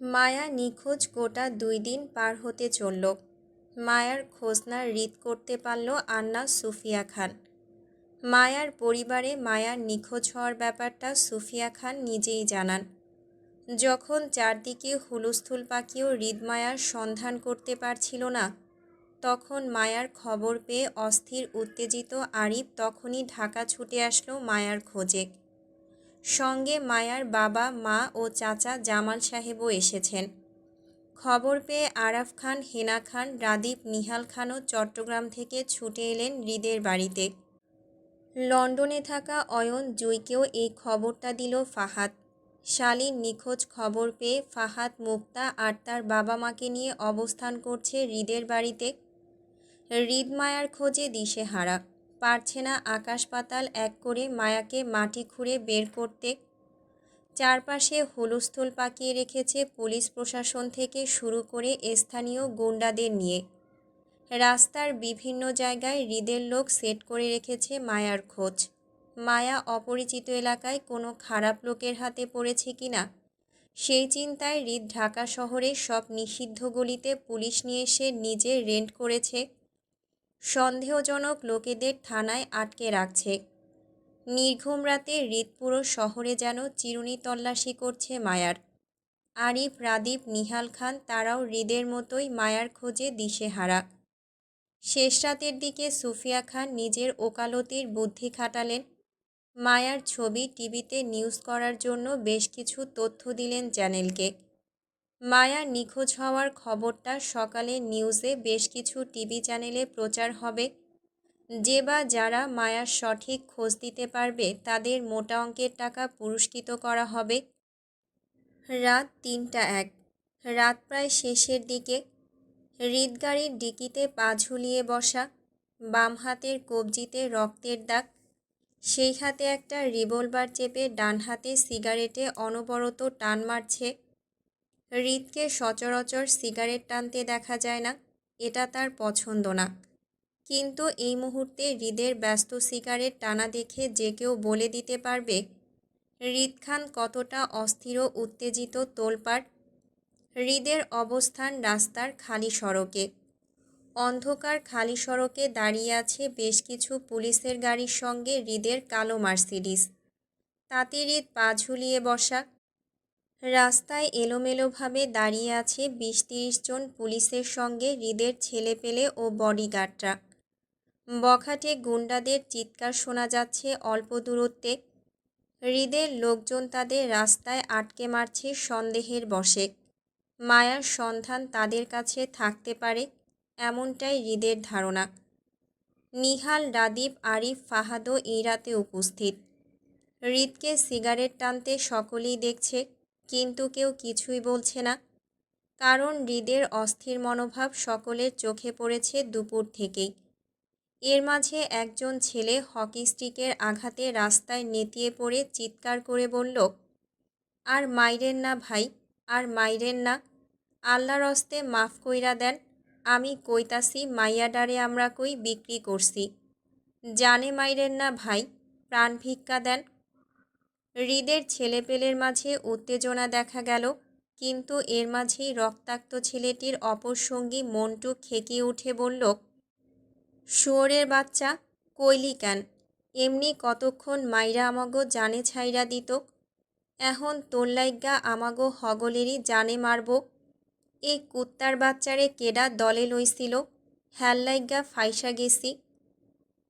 মায়া নিখোঁজ গোটা দুই দিন পার হতে চলল। মায়ার খোঁজনা রিদ করতে পারল আন্না সুফিয়া খান। মায়ার পরিবারে মায়ার নিখোঁজ হওয়ার ব্যাপারটা সুফিয়া খান নিজেই জানান। যখন চারদিকে হুলস্থুল পাকিয়েও হৃদমায়ার সন্ধান করতে পারছিল না, তখন মায়ার খবর পেয়ে অস্থির, উত্তেজিত আরিফ তখনই ঢাকা ছুটে আসলো মায়ার খোঁজে। সঙ্গে মায়ার বাবা, মা ও চাচা জামাল সাহেবও এসেছেন। খবর পেয়ে আরাফ খান, হেনা খান, রাদীপ, নিহাল খানও চট্টগ্রাম থেকে ছুটে এলেন হৃদের বাড়িতে। লন্ডনে থাকা অয়ন জুইকেও এই খবরটা দিল ফাহাদ। শালীর নিখোঁজ খবর পেয়ে ফাহাদ মুক্তা আর তার বাবা মাকে নিয়ে অবস্থান করছে হৃদের বাড়িতে। হৃদ মায়ার খোঁজে দিশেহারা। পারছে না আকাশ পাতাল এক করে মায়াকে মাটি খুঁড়ে বের করতে। চারপাশে হুলস্থুল পাকিয়ে রেখেছে পুলিশ প্রশাসন থেকে শুরু করে স্থানীয় গুন্ডাদের নিয়ে। রাস্তার বিভিন্ন জায়গায় হৃদের লোক সেট করে রেখেছে মায়ার খোঁজ। মায়া অপরিচিত এলাকায় কোনো খারাপ লোকের হাতে পড়েছে কিনা সেই চিন্তায় হৃদ ঢাকা শহরে সব নিষিদ্ধ গলিতে পুলিশ নিয়ে এসে নিজে রেন্ট করেছে। সন্দেহজনক লোকেদের থানায় আটকে রাখছে। নির্ঘুম রাতে হৃদপুরো শহরে যেন চিরুনি তল্লাশি করছে মায়ার। আরিফ, রাদীপ, নিহাল খান তারাও হৃদের মতোই মায়ার খোঁজে দিশেহারা। শেষ রাতের দিকে সুফিয়া খান নিজের ওকালতির বুদ্ধি খাটালেন। মায়ার ছবি টিভিতে নিউজ করার জন্য বেশ কিছু তথ্য দিলেন চ্যানেলকে। মায়া নিখোঁজ হওয়ার খবরটা সকালে নিউজে বেশ কিছু টিভি চ্যানেলে প্রচার হবে। যে বা যারা মায়ার সঠিক খোঁজ দিতে পারবে, তাদের মোটা অঙ্কের টাকা পুরস্কৃত করা হবে। রাত তিনটা এক। রাত প্রায় শেষের দিকে। হৃদগাড়ির ডিকিতে পা ঝুলিয়ে বসা, বাম হাতের কবজিতে রক্তের দাগ, সেই হাতে একটা রিভলভার চেপে ডান হাতে সিগারেটে অনবরত টান মারছে। হৃদকে সচরাচর সিগারেট টানতে দেখা যায় না, এটা তার পছন্দ না। কিন্তু এই মুহূর্তে হৃদের ব্যস্ত সিগারেট টানা দেখে যে কেউ বলে দিতে পারবে, হৃদ খান কতটা অস্থির উত্তেজিত তোলপাড়। হৃদের অবস্থান রাস্তার খালি সড়কে। অন্ধকার খালি সড়কে দাঁড়িয়ে আছে বেশ কিছু পুলিশের গাড়ির সঙ্গে হৃদের কালো মার্সিডিস। তাতে হৃদ পা ঝুলিয়ে বসা রাস্তায় এলোমেলোভাবে দাঁড়িয়ে আছে বিশ তিরিশ জন পুলিশের সঙ্গে হৃদের ছেলেপেলে ও বডিগার্ডরা। বখাটে গুন্ডাদের চিৎকার শোনা যাচ্ছে অল্প দূরত্বে। হৃদের লোকজন তাদের রাস্তায় আটকে মারছে সন্দেহের বসে মায়ার সন্ধান তাদের কাছে থাকতে পারে এমনটাই হৃদের ধারণা। নিহাল, রাদীপ, আরিফ ফাহাদও এই রাতে উপস্থিত। হৃদকে সিগারেট টানতে সকলেই দেখছে কিন্তু কেউ কিছুই বলছে না। কারণ হৃদের অস্থির মনোভাব সকলের চোখে পড়েছে দুপুর থেকেই। এর মাঝে একজন ছেলে হকি স্টিকের আঘাতে রাস্তায় নেতিয়ে পড়ে চিৎকার করে বলল, আর মাইরেন না ভাই, আর মাইরেন না। আল্লাহর অস্তে মাফ কইরা দেন, আমি কইতাছি মাইয়াডারে আমরা কই বিক্রি করছি। জানে মাইরেন না ভাই, প্রাণ ভিক্ষা দেন হৃদের ছেলেপেলের মাঝে উত্তেজনা দেখা গেল, কিন্তু এর মাঝেই রক্তাক্ত ছেলেটির অপর সঙ্গী মন্টু খেকিয়ে উঠে বলল, শুয়োরের বাচ্চা, কইলি কেন? এমনি কতক্ষণ মাইরা আমাগো জানে ছাইরা দিত। এখন তোর লাইগা আমাগো হগলেরই জানে মারব। এই কুত্তার বাচ্চারে কেডা দলে লইছিল? হ্যাল লাইগা ফাইসা গেছি।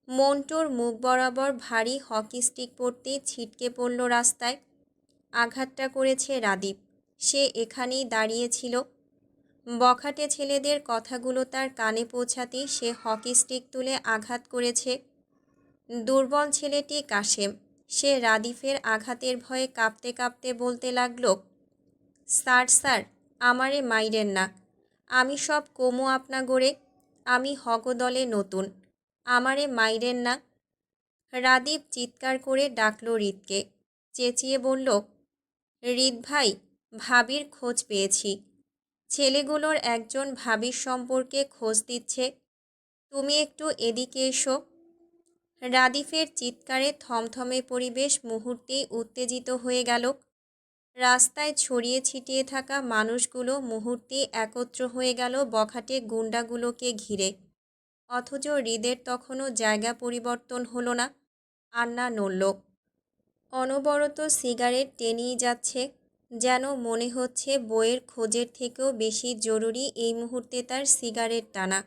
মন্টুর মুখ বরাবর ভারী হকি স্টিক পড়তেই ছিটকে পড়ল রাস্তায়। আঘাতটা করেছে রাদীপ। সে এখানেই দাঁড়িয়েছিল। বখাটে ছেলেদের কথাগুলো তার কানে পৌঁছাতেই সে হকি স্টিক তুলে আঘাত করেছে। দুর্বল ছেলেটি কাশেম। সে রাদিফের আঘাতের ভয়ে কাঁপতে কাঁপতে বলতে লাগল, স্যার স্যার, আমারে মাইরেন না। আমি সব কমু আপনা গড়ে। আমি হগদলে নতুন। আমারে মাইরেন না। রাদীপ চিৎকার করে ডাকল হৃদকে, চেঁচিয়ে বলল, হৃদ ভাই, ভাবির খোঁজ পেয়েছি। ছেলেগুলোর একজন ভাবির সম্পর্কে খোঁজ দিচ্ছে। তুমি একটু এদিকে এসো রাদিফের চিৎকারে থমথমে পরিবেশ মুহূর্তেই উত্তেজিত হয়ে গেল। রাস্তায় ছড়িয়ে ছিটিয়ে থাকা মানুষগুলো মুহূর্তে একত্র হয়ে গেল বখাটে গুন্ডাগুলোকে ঘিরে। অথচ হৃদের তখনও জায়গা পরিবর্তন হলো না। আন্না নড়ল। অনবরত সিগারেট টেনেই যাচ্ছে, যেন মনে হচ্ছে বইয়ের খোঁজের থেকেও বেশি জরুরি এই মুহূর্তে তার সিগারেট টানা।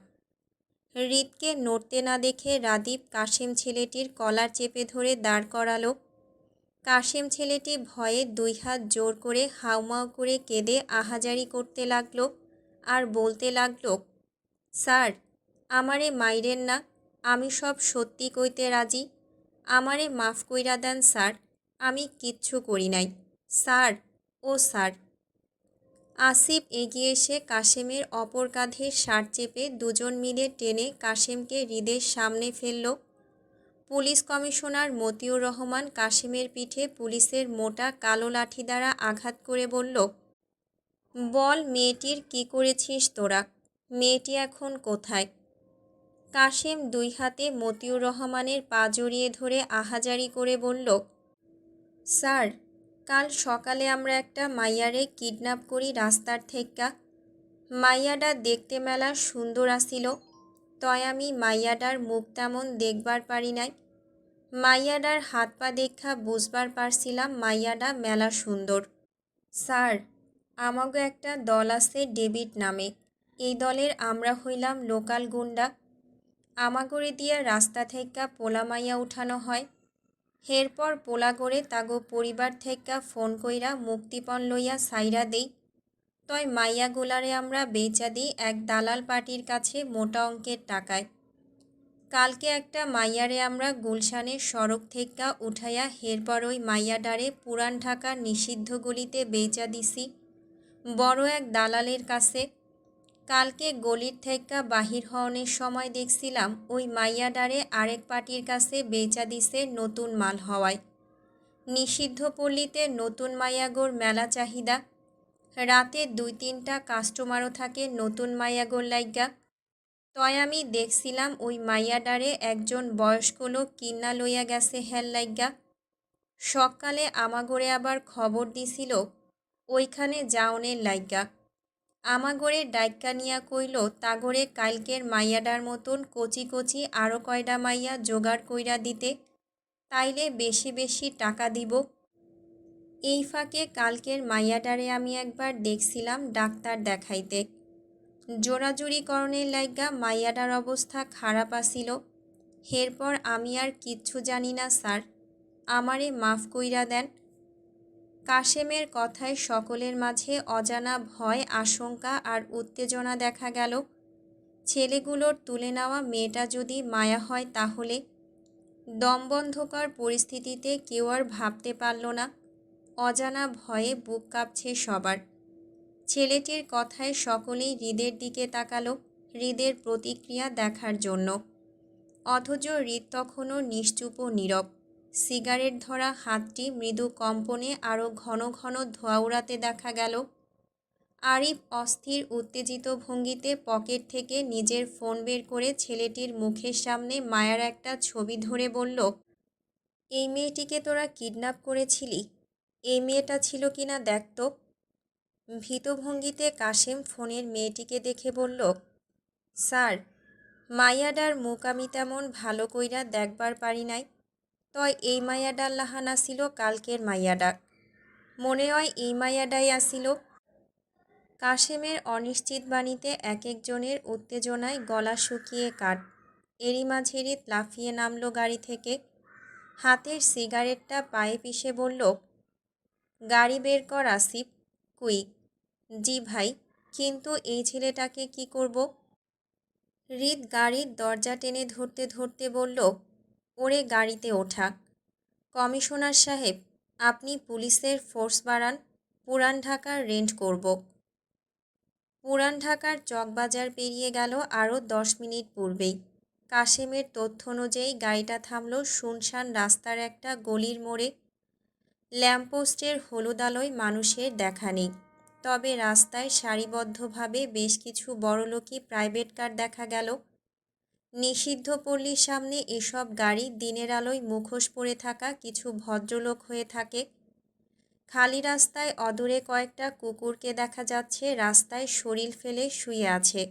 হৃদকে নড়তে না দেখে রাদীপ কাশেম ছেলেটির কলার চেপে ধরে দাঁড় করালো। কাশেম ছেলেটি ভয়ে দুই হাত জোর করে হাউমাউ করে কেঁদে আহাজারি করতে লাগল আর বলতে লাগল, স্যার আমারে মাইরেন না, আমি সব সত্যি কইতে রাজি। আমারে মাফ কইরা দেন স্যার, আমি কিচ্ছু করি নাই। স্যার, ও স্যার। আসিফ এগিয়ে এসে কাশেমের অপর কাঁধে সার চেপে দুজন মিলে টেনে কাশেমকে হৃদের সামনে ফেলল। পুলিশ কমিশনার মতিউর রহমান কাশেমের পিঠে পুলিশের মোটা কালো লাঠি দ্বারা আঘাত করে বলল, বল মেয়েটির কি করেছিস তোরা? মেয়েটি এখন কোথায়? কাশেম দুই হাতে মতিউর রহমানের পা জড়িয়ে ধরে আহাজারি করে বলল, স্যার, কাল সকালে আমরা একটা মাইয়ারে কিডন্যাপ করি রাস্তার থেক্কা। মাইয়াডা দেখতে মেলা সুন্দর আসিল, তয় আমি মাইয়াডার মুখ তেমন দেখবার পারি নাই। মাইয়াডার হাত পা দেখা বুঝবার পারছিলাম মাইয়াডা মেলা সুন্দর। স্যার, আমাগো একটা দল আছে ডেভিড নামে। এই দলের আমরা হইলাম লোকাল গুন্ডা। আমাগরে দিয়া রাস্তা থেক্কা পোলা মাইয়া উঠানো হয়। এরপর পোলা করে তাগো পরিবার থেক্কা ফোন কইরা মুক্তিপণ লইয়া সাইরা দেই। তয় মাইয়া গোলারে আমরা বেচা দিই এক দালাল পার্টির কাছে মোটা অঙ্কের টাকায়। কালকে একটা মাইয়ারে আমরা গুলশানের সড়ক থেক্কা উঠাইয়া হেরপর ওই মাইয়াডারে পুরান ঢাকার নিষিদ্ধ গলিতে বেচা দিছি। বড় এক দালালের কাছে কালকে গলির থেক্কা বাহির হওয়ানোর সময় দেখছিলাম ওই মাইয়াডারে আরেক পার্টির কাছে বেচা দিছে নতুন মাল হওয়ায়। নিষিদ্ধ পল্লীতে নতুন মাইয়াগোর মেলা চাহিদা। রাতে দুই তিনটা কাস্টমারও থাকে নতুন মাইয়াগোর লাইগা। তয় আমি দেখছিলাম ওই মাইয়াডারে একজন বয়স্ক লোক কিন্না লইয়া গেছে হেল লাইগা। সকালে আমাগরে আবার খবর দিছিল, ওইখানে যাওনের লাইগা। আমাগরে ডাইক্কা নিয়া কইল, তাগরে কালকের মাইয়াডার মতন কচি কচি আরও কয়ডা মাইয়া জোগাড় কইরা দিতে, তাইলে বেশি বেশি টাকা দিব। এই ফাঁকে কালকের মাইয়াডারে আমি একবার দেখছিলাম ডাক্তার দেখাইতে। জোড়াজুড়িকরণের লাইগা মাইয়াডার অবস্থা খারাপ আসিল এরপর আমি আর কিচ্ছু জানি না, স্যার। আমারে মাফ কইরা দেন। কাশেমের কথায় সকলের মাঝে অজানা ভয়, আশঙ্কা আর উত্তেজনা দেখা গেল। ছেলেগুলোর তুলে নেওয়া মেয়েটা যদি মায়া হয় তাহলে দমবন্ধকর পরিস্থিতিতে কেউ আর ভাবতে পারল না। অজানা ভয়ে বুক কাঁপছে সবার। ছেলেটির কথায় সকলেই হৃদের দিকে তাকালো, হৃদের প্রতিক্রিয়া দেখার জন্য। অথচ হৃদ তখনও নিশ্চুপ নীরব। সিগারেট ধরা হাতটি মৃদু কম্পনে আরও ঘন ঘন ধোয়া উড়াতে দেখা গেল। আরিফ অস্থির, উত্তেজিত ভঙ্গিতে পকেট থেকে নিজের ফোন বের করে ছেলেটির মুখের সামনে মায়ার একটা ছবি ধরে বলল, এই মেয়েটিকে তোরা কিডন্যাপ করেছিলি? এই মেয়েটা ছিল কিনা দেখ তো। ভীত ভঙ্গিতে কাশেম ফোনের মেয়েটিকে দেখে বলল, স্যার মায়াডার মুখ আমি তেমন ভালো কইরা দেখবার পারি নাই। তয় এই মাইয়াডার লাহান আসিল, কালকের মাইয়াডা মনে হয় এই মাইয়াডাই আসিল। কাশেমের অনিশ্চিত বাণীতে এক একজনের উত্তেজনায় গলা শুকিয়ে কাট এরই মাঝে রিত লাফিয়ে নামলো গাড়ি থেকে। হাতের সিগারেটটা পায়ে পিষে বলল, গাড়ি বের কর আসিফ কুইক জি ভাই, কিন্তু এই ছেলেটাকে কি করব? হৃদ গাড়ির দরজা টেনে ধরতে ধরতে বলল ওরে গাড়িতে ওঠা। কমিশনার সাহেব, আপনি পুলিশের ফোর্স বাড়ান, পুরান ঢাকার রেন্ট করব। পুরান ঢাকার চকবাজার পেরিয়ে গেল আরও দশ মিনিট পূর্বেই। কাশেমের তথ্য অনুযায়ী গাড়িটা থামল শুনশান রাস্তার একটা গলির মোড়ে। ল্যাম্পপোস্টের হলুদ আলোয় মানুষের দেখা নেই। তবে রাস্তায় সারিবদ্ধভাবে বেশ কিছু বড়লোকি প্রাইভেট কার দেখা গেল। নিষিদ্ধ পল্লীর সামনে এসব গাড়ি দিনের আলোয় মুখোশ পরে থাকা কিছু ভদ্রলোক হয়ে থাকে। খালি রাস্তায় অদূরে কয়েকটা কুকুরকে দেখা যাচ্ছে, রাস্তায় শরীর ফেলে শুয়ে আছে।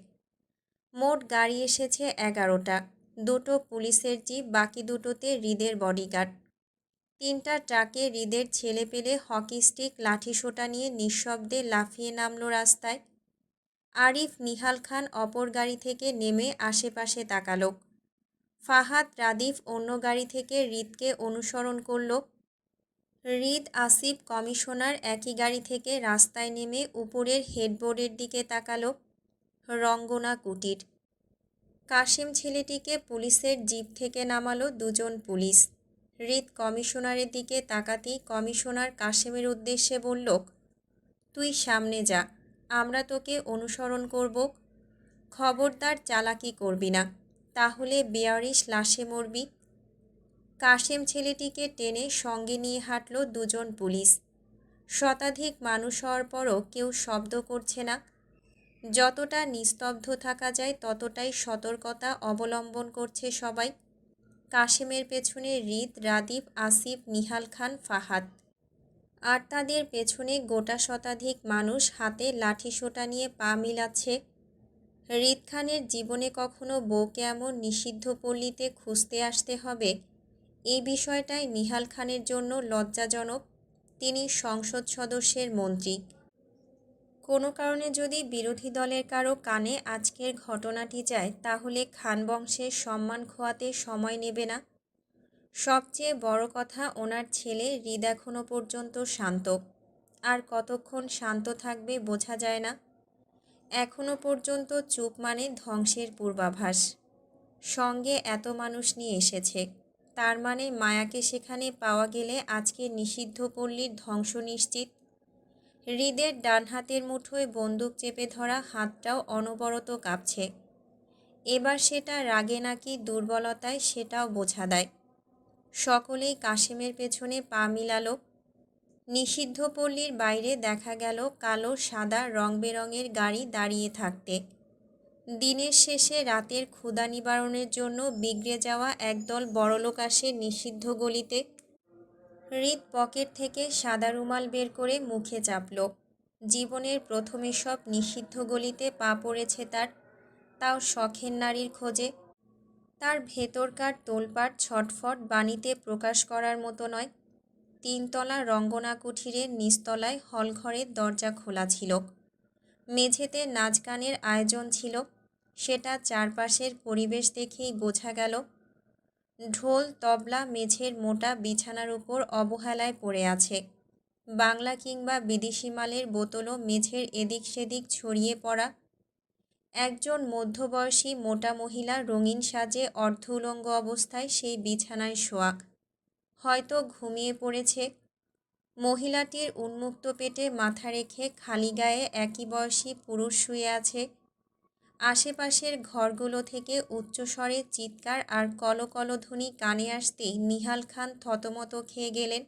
মোট গাড়ি এসেছে এগারোটা। দুটো পুলিশের জিপ, বাকি দুটোতে হৃদের বডিগার্ড। তিনটা ট্রাকে হৃদের ছেলে পেলে হকি স্টিক লাঠিসোঁটা নিয়ে নিঃশব্দে লাফিয়ে নামলো রাস্তায়। আরিফ নিহাল খান অপর গাড়ি থেকে নেমে আশেপাশে তাকালো। ফাহাদ, রাদিফ অন্য গাড়ি থেকে হৃদকে অনুসরণ করল। হৃদ, আসিফ, কমিশনার একই গাড়ি থেকে রাস্তায় নেমে উপরের হেডবোর্ডের দিকে তাকালো। রঙ্গনা কুটির। কাশিম ছেলেটিকে পুলিশের জিপ থেকে নামালো দুজন পুলিশ। হৃদ কমিশনারের দিকে তাকাতেই কমিশনার কাশিমের উদ্দেশ্যে বলল, তুই সামনে যা। আমরা তোকে অনুসরণ করব। খবরদার চালাকি করবি না, তাহলে বেয়ারিশ লাশে মরবি। কাশেম ছেলেটিকে টেনে সঙ্গে নিয়ে হাঁটল দুজন পুলিশ। শতাধিক মানুষ হওয়ার পরও কেউ শব্দ করছে না। যতটা নিস্তব্ধ থাকা যায়, ততটাই সতর্কতা অবলম্বন করছে সবাই। কাশেমের পেছনে হৃদ রাদীপ আসিফ, নিহাল খান, ফাহাদ। আর তাদের পেছনে গোটা শতাধিক মানুষ হাতে লাঠিসোঁটা নিয়ে পা মিলাচ্ছে। হৃদ খানের জীবনে কখনো বউকে এমন নিষিদ্ধ পল্লীতে খুঁজতে আসতে হবে এই বিষয়টাই নিহাল খানের জন্য লজ্জাজনক। তিনি সংসদ সদস্যের মন্ত্রী। কোনো কারণে যদি বিরোধী দলের কারও কানে আজকের ঘটনাটি যায়, তাহলে খান বংশের সম্মান খোয়াতে সময় নেবে না। সবচেয়ে বড় কথা ওনার ছেলে হৃদ এখনও পর্যন্ত শান্ত। আর কতক্ষণ শান্ত থাকবে বোঝা যায় না। এখনও পর্যন্ত চুপ মানে ধ্বংসের পূর্বাভাস। সঙ্গে এত মানুষ নিয়ে এসেছে। তার মানে মায়াকে সেখানে পাওয়া গেলে আজকে নিষিদ্ধ পল্লীর ধ্বংস নিশ্চিত। হৃদের ডান হাতের মুঠোয় বন্দুক চেপে ধরা হাতটাও অনবরত কাঁপছে। এবার সেটা রাগে নাকি দুর্বলতায় সেটাও বোঝা দেয়। সকলেই কাশেমের পেছনে পা মিলালো। নিষিদ্ধ পল্লীর বাইরে দেখা গেল কালো, সাদা রং বেরঙের গাড়ি দাঁড়িয়ে থাকতে। দিনের শেষে রাতের ক্ষুধা নিবারণের জন্য বিগড়ে যাওয়া একদল বড়লোক আসে নিষিদ্ধ গলিতে। হৃদ পকেট থেকে সাদা রুমাল বের করে মুখে চাপল। জীবনের প্রথমে সব নিষিদ্ধ গলিতে পা পড়েছে তার। তাও শখের নারীর খোঁজে। তার ভেতরকার তোলপাট ছটফট বাণীতে প্রকাশ করার মতো নয়। তিনতলা রঙ্গনা কুঠিরের নিচতলায় হলঘরের দরজা খোলা ছিল। মেঝেতে নাচ গানের আয়োজন ছিল। সেটা চারপাশের পরিবেশ দেখেই বোঝা গেল। ঢোল, তবলা, মেঝের মোটা বিছানার উপর অবহেলায় পড়ে আছে। বাংলা কিংবা বিদেশি মালের বোতলও মেঝের এদিক সেদিক ছড়িয়ে পড়া একজন মধ্যবয়সী মোটা মহিলা রঙিন সাজে অর্ধ উলঙ্গ অবস্থায় সেই বিছানায় শোয়া হয়তো ঘুমিয়ে পড়েছে। মহিলাটির উন্মুক্ত পেটে মাথা রেখে খালি গায়ে একই বয়সী পুরুষ শুয়ে আছে। আশেপাশের ঘরগুলো থেকে উচ্চস্বরে চিৎকার আর কলকলধ্বনি কানে আসতেই নিহাল খান থতমত খেয়ে গেলেন।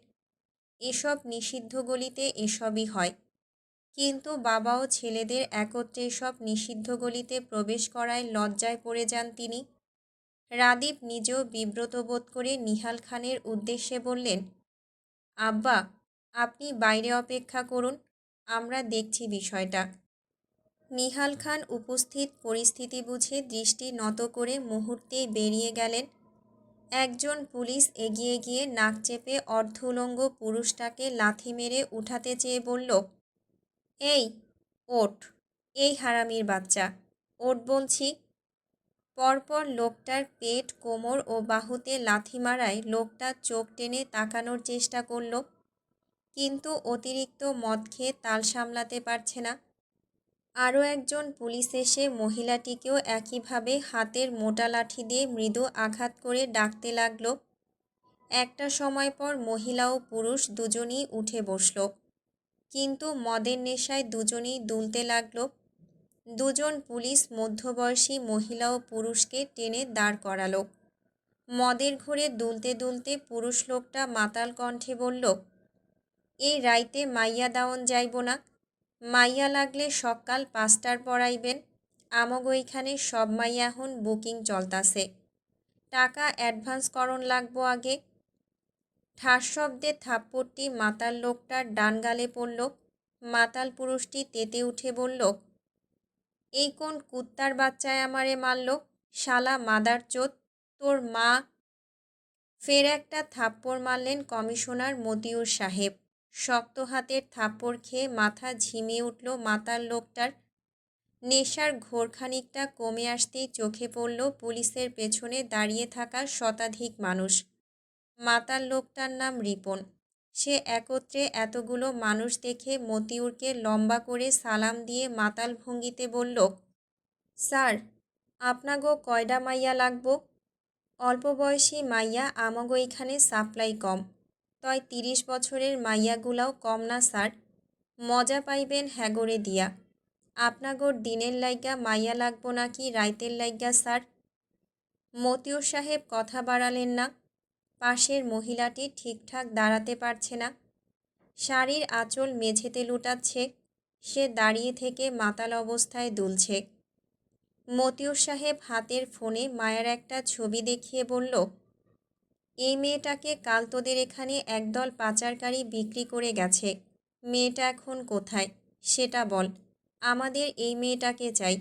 এসব নিষিদ্ধ গলিতে এসবই হয়। কিন্তু বাবা ও ছেলেদের একত্রে সব নিষিদ্ধ গলিতে প্রবেশ করায় লজ্জায় পড়ে যান তিনি। রাদীপ নিজেও বিব্রত বোধ করে নিহাল খানের উদ্দেশ্যে বললেন, আব্বা, আপনি বাইরে অপেক্ষা করুন, আমরা দেখছি বিষয়টা। নিহাল খান উপস্থিত পরিস্থিতি বুঝে দৃষ্টি নত করে মুহূর্তেই বেরিয়ে গেলেন। একজন পুলিশ এগিয়ে গিয়ে নাক চেপে অর্ধ উলঙ্গ পুরুষটাকে লাথি মেরে উঠাতে চেয়ে বলল এই ওট এই হারামির বাচ্চা। ওট বলছি। পরপর লোকটার পেট, কোমর ও বাহুতে লাথি মারায় লোকটা চোখ টেনে তাকানোর চেষ্টা করল। কিন্তু অতিরিক্ত মদ খেয়ে তাল সামলাতে পারছে না। আরও একজন পুলিশ এসে মহিলাটিকেও একইভাবে হাতের মোটা লাঠি দিয়ে মৃদু আঘাত করে ডাকতে লাগল। একটা সময় পর মহিলা ও পুরুষ দুজনই উঠে বসল। কিন্তু মদের নেশায় দুজনেই দুলতে লাগল। দুজন পুলিশ মধ্যবয়সী মহিলা ও পুরুষকে টেনে দাঁড় করালো। মদের ঘুরে দুলতে দুলতে পুরুষ লোকটা মাতাল কণ্ঠে বলল এই রাইতে মাইয়া দাওন যাইব না। মাইয়া লাগলে সকাল পাঁচটার পড়াইবেন আমগ ওইখানে সব মাইয়া এখন বুকিং চলতাছে। টাকা অ্যাডভান্স করণ লাগবো আগে। ঠাস শব্দে থাপ্পড়টি মাতাল লোকটার ডান গালে পড়ল, মাতাল পুরুষটি তেতে উঠে বলল, এই কোন কুত্তার বাচ্চায় আমারে মারল? শালা মাদার চোদ, তোর মা ফের একটা থাপ্পড় মারলেন কমিশনার মতিউর সাহেব। শক্ত হাতের থাপ্পড় খেয়ে মাথা ঝিমিয়ে উঠল মাতাল লোকটার। নেশার ঘোরখানিকটা কমে আসতেই চোখে পড়ল পুলিশের পেছনে দাঁড়িয়ে থাকা শতাধিক মানুষ। মাতাল লোকটার নাম রিপন। সে একত্রে এতগুলো মানুষ দেখে মতিউরকে লম্বা করে সালাম দিয়ে মাতাল ভঙ্গিতে বলল, স্যার, আপনাগো কয়ডা মাইয়া লাগব? অল্প বয়সী মাইয়া আমাগো এখানে সাপ্লাই কম। তয় তিরিশ বছরের মাইয়াগুলাও কম না, স্যার। মজা পাইবেন হ্যাগরে দিয়া। আপনাগোর দিনের লাইগা মাইয়া লাগবো নাকি রাইতের লাইগা, স্যার? মতিউর সাহেব কথা বাড়ালেন না। পাশের মহিলাটি ঠিকঠাক দাঁড়াতে পারছে না। শাড়ির আঁচল মেঝেতে লুটাচ্ছে। সে দাঁড়িয়ে থেকে মাতাল অবস্থায় দুলছে। মতিউর সাহেব হাতের ফোনে মায়ের একটা ছবি দেখিয়ে বলল, এই মেয়েটাকে কাল তোদের এখানে একদল পাচারকারী বিক্রি করে গেছে। মেয়েটা এখন কোথায়? সেটা বল। আমাদের এই মেয়েটাকে চাই।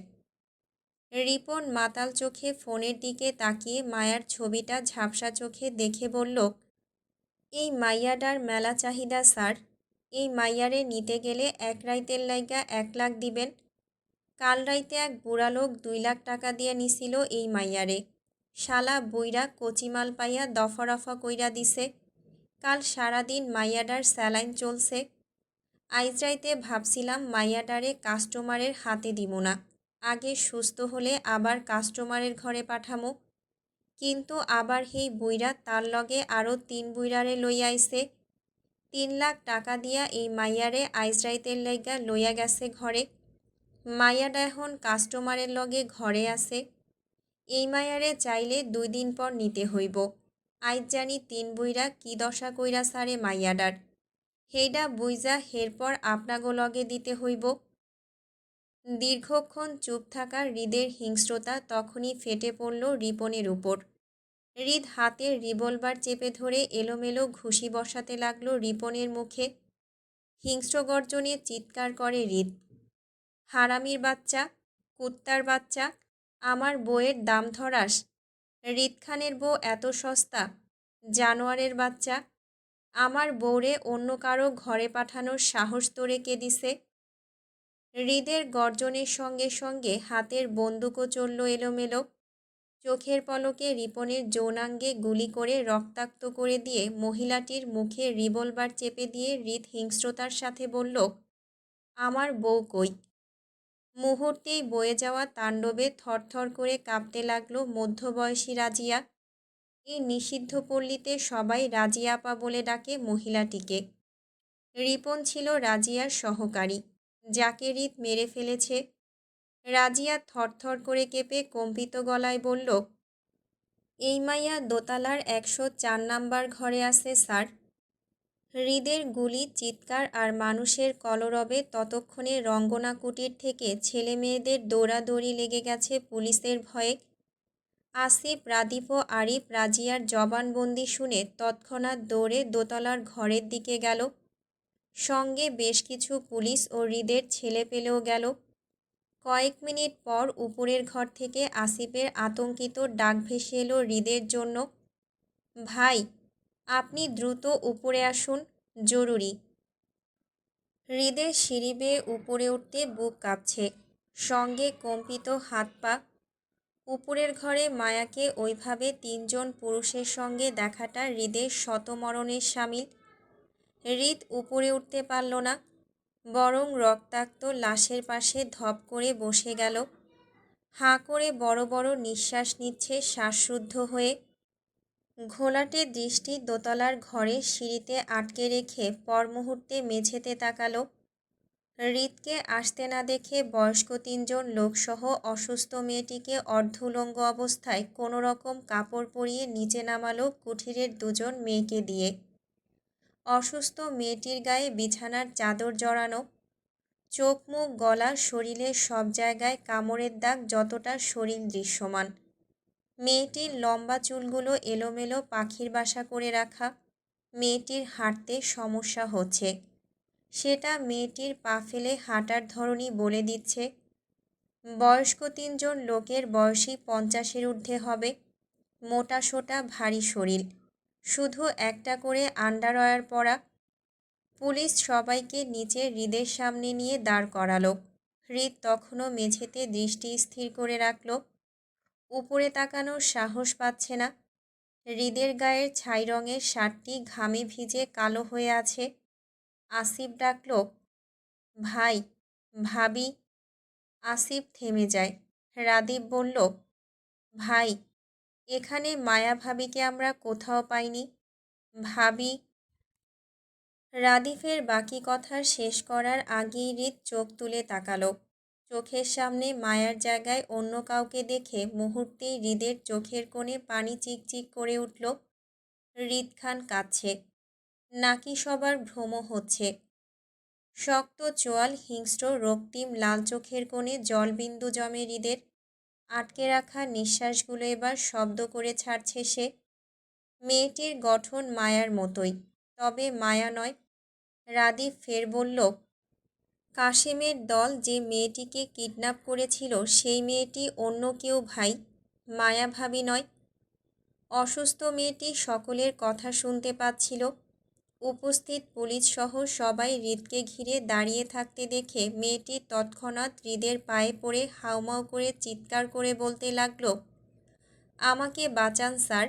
রিপন মাতাল চোখে ফোনের দিকে তাকিয়ে মায়ার ছবিটা ঝাপসা চোখে দেখে বলল, এই মাইয়াডার মেলা চাহিদা, স্যার। এই মাইয়ারে নিতে গেলে এক রাইতের লাইগা এক লাখ দিবেন। কাল রাইতে এক বুড়া লোক দুই লাখ টাকা দিয়ে নিছিল এই মাইয়ারে। শালা বইরা কচিমাল পাইয়া দফা রফা কইরা দিছে। কাল সারাদিন মাইয়াডার স্যালাইন চলছে। আইজ রাইতে ভাবছিলাম মাইয়াডারে কাস্টমারের হাতে দিব না। আগে সুস্থ হলে আবার কাস্টমারের ঘরে পাঠামো। কিন্তু আবার সেই বুইরা তার লগে আরও তিন বুইরারে লইয়া আইছে। তিন লাখ টাকা দিয়া এই মাইয়ারে আইজ রাইতের লাইগা লইয়া গেছে ঘরে। মাইয়াটা এখন কাস্টমারের লগে ঘরে আছে। এই মায়ারে চাইলে দুই দিন পর নিতে হইব। আইজ জানি তিন বুইরা কি দশা কইরা সারে মাইয়াডার হেইডা বুইজা হেরপর আপনাগো লগে দিতে হইব। দীর্ঘক্ষণ চুপ থাকা হৃদের হিংস্রতা তখনই ফেটে পড়ল রিপনের উপর। হৃদ হাতের রিভলভার চেপে ধরে এলোমেলো ঘুষি বসাতে লাগল রিপনের মুখে। হিংস্র গর্জনে চিৎকার করে হৃদ, হারামির বাচ্চা, কুত্তার বাচ্চা, আমার বইয়ের দাম ধরাস। হৃদ খানের বউ এত সস্তা, জানোয়ারের বাচ্চা। আমার বউরে অন্য কারও ঘরে পাঠানোর সাহস তোরে কে দিছে? হৃদের গর্জনের সঙ্গে সঙ্গে হাতের বন্দুকও চলল এলোমেলো। চোখের পলকে রিপনের যৌনাঙ্গে গুলি করে রক্তাক্ত করে দিয়ে মহিলাটির মুখে রিভলভার চেপে দিয়ে হৃদ হিংস্রতার সাথে বলল, আমার বউ কই? মুহূর্তেই বয়ে যাওয়া তাণ্ডবে থরথর করে কাঁপতে লাগল মধ্যবয়সী রাজিয়া। এই নিষিদ্ধ পল্লীতে সবাই রাজিয়াপা বলে ডাকে মহিলাটিকে। রিপন ছিল রাজিয়ার সহকারী। যাকে রিত মেরে ফেলেছে। রাজিয়া থরথর করে কেঁপে কম্পিত গলায় বলল, এই মাইয়া দোতলার একশো চার নাম্বার ঘরে আছে, স্যার। হৃদের গুলি, চিৎকার আর মানুষের কলরবে ততক্ষণে রঙ্গনা কুটির থেকে ছেলে মেয়েদের দৌড়াদৌড়ি লেগে গেছে পুলিশের ভয়ে। আসিফ রাদীপ ও আরিফ রাজিয়ার জবানবন্দি শুনে তৎক্ষণাৎ দৌড়ে দোতলার ঘরের দিকে গেল। সঙ্গে বেশ কিছু পুলিশ ও হৃদের ছেলে পেলেও গেল। কয়েক মিনিট পর উপরের ঘর থেকে আসিফের আতঙ্কিত ডাক ভেসে এলো হৃদের জন্য। ভাই, আপনি দ্রুত উপরে আসুন, জরুরি। হৃদের সিঁড়ি বেয়ে উপরে উঠতে বুক কাঁপছে। সঙ্গে কম্পিত হাত পা। উপরের ঘরে মায়াকে ওইভাবে তিনজন পুরুষের সঙ্গে দেখাটা হৃদের শতমরণের সামিল। হৃদ উপরে উঠতে পারল না, বরং রক্তাক্ত লাশের পাশে ধপ করে বসে গেল। হাঁ করে বড় বড় নিঃশ্বাস নিচ্ছে শ্বাসরুদ্ধ হয়ে। ঘোলাটে দৃষ্টি দোতলার ঘরে সিঁড়িতে আটকে রেখে পর মুহূর্তে মেঝেতে তাকালো। হৃদকে আসতে না দেখে বয়স্ক তিনজন লোকসহ অসুস্থ মেয়েটিকে অর্ধুলঙ্গ অবস্থায় কোনো রকম কাপড় পরিয়ে নিচে নামালো কুঠিরের দুজন মেয়েকে দিয়ে। অসুস্থ মেয়েটির গায়ে বিছানার চাদর জড়ানো চোখ মুখ গলা শরীরের সব জায়গায় কামড়ের দাগ যতটা শরীর দৃশ্যমান। মেয়েটির লম্বা চুলগুলো এলোমেলো পাখির বাসা করে রাখা, মেয়েটির হাঁটতে সমস্যা হচ্ছে। সেটা মেয়েটির পা ফেলে হাঁটার ধরনই বলে দিচ্ছে। বয়স্ক তিনজন লোকের বয়সী পঞ্চাশের ঊর্ধ্বে হবে, মোটা সোটা ভারী শরীর। শুধু একটা করে আন্ডারওয়্যার পরা। পুলিশ সবাইকে নিচে হৃদের সামনে নিয়ে দাঁড় করালো। হৃদ তখনও মেঝেতে দৃষ্টি স্থির করে রাখল। উপরে তাকানোর সাহস পাচ্ছে না। হৃদের গায়ের ছাই রঙের শার্টটি ঘামে ভিজে কালো হয়ে আছে। আসিফ ডাকল, ভাই, ভাবি। আসিফ থেমে যায়। রাদীপ বলল, ভাই এখানে মায়া ভাবিকে আমরা কোথাও পাইনি। ভাবি, রাদিফের বাকি কথা শেষ করার আগেই হৃদ চোখ তুলে তাকালো। চোখের সামনে মায়ার জায়গায় অন্য কাউকে দেখে মুহূর্তেই হৃদের চোখের কোণে পানি চিকচিক করে উঠল। হৃদ খান কাঁদছে। নাকি সবার ভ্রম হচ্ছে। শক্ত চোয়াল, হিংস্র রক্তিম লাল চোখের কোণে জলবিন্দু জমে হৃদের আটকে রাখা নিঃশ্বাসগুলো এবার শব্দ করে ছাড়ছে সে। মেয়েটির গঠন মায়ার মতোই, তবে মায়া নয়। রাদীপ ফের বলল কাশেমের দল যে মেয়েটিকে কিডন্যাপ করেছিল, সেই মেয়েটি অন্য কেউ ভাই মায়া ভাবি নয়। অসুস্থ মেয়েটি সকলের কথা শুনতে পাচ্ছিল। উপস্থিত পুলিশসহ সবাই হৃদকে ঘিরে দাঁড়িয়ে থাকতে দেখে মেয়েটি তৎক্ষণাৎ হৃদের পায়ে পড়ে হাউমাউ করে চিৎকার করে বলতে লাগল, আমাকে বাঁচান স্যার।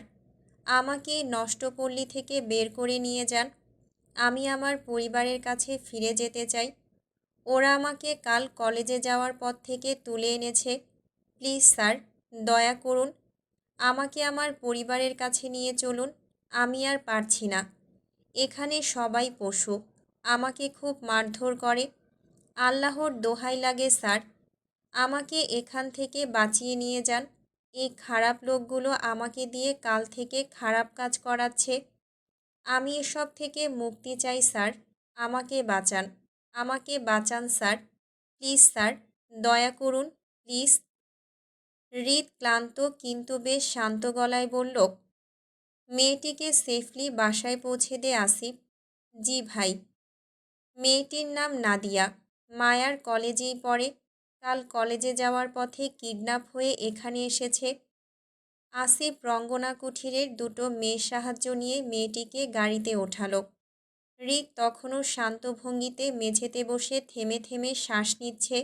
আমাকে নষ্টপল্লী থেকে বের করে নিয়ে যান। আমি আমার পরিবারের কাছে ফিরে যেতে চাই। ওরা আমাকে কাল কলেজে যাওয়ার পথ থেকে তুলে এনেছে। প্লিজ স্যার, দয়া করুন। আমাকে আমার পরিবারের কাছে নিয়ে চলুন। আমি আর পারছি না। এখানে সবাই পশু, আমাকে খুব মারধর করে। আল্লাহর দোহাই লাগে, স্যার। আমাকে এখান থেকে বাঁচিয়ে নিয়ে যান। এই খারাপ লোকগুলো আমাকে দিয়ে কাল থেকে খারাপ কাজ করাচ্ছে। আমি এসব থেকে মুক্তি চাই, স্যার। আমাকে বাঁচান। আমাকে বাঁচান, স্যার। প্লিজ, স্যার, দয়া করুন, প্লিজ। হৃদ ক্লান্ত, কিন্তু বেশ শান্ত গলায় বলল মেয়েটিকে সেফলি বাসায় পৌঁছে দে আসিফ। জি ভাই। মেয়েটির নাম নাদিয়া। মায়ার কলেজেই পড়ে। কাল কলেজে যাওয়ার পথে কিডন্যাপ হয়ে এখানে এসেছে। আসিফ রঙ্গনা কুঠিরের দুটো মেয়ের সাহায্য নিয়ে মেয়েটিকে গাড়িতে ওঠালো। রিক তখনও শান্ত ভঙ্গিতে মেঝেতে বসে থেমে থেমে শ্বাস নিচ্ছে।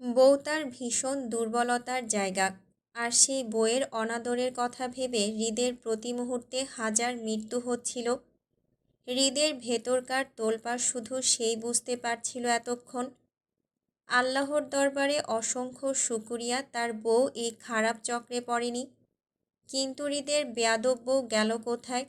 বউ তার ভীষণ দুর্বলতার জায়গা। আর সেই বইয়ের অনাদরের কথা ভেবে হৃদের প্রতি মুহূর্তে হাজার মৃত্যু হচ্ছিল। হৃদের ভেতরকার তোলপাড় শুধু সেই বুঝতে পারছিল এতক্ষণ। আল্লাহর দরবারে অসংখ্য শুকুরিয়া, তার বউ এই খারাপ চক্রে পড়েনি। কিন্তু হৃদের বেয়াদব বউ গেল কোথায়?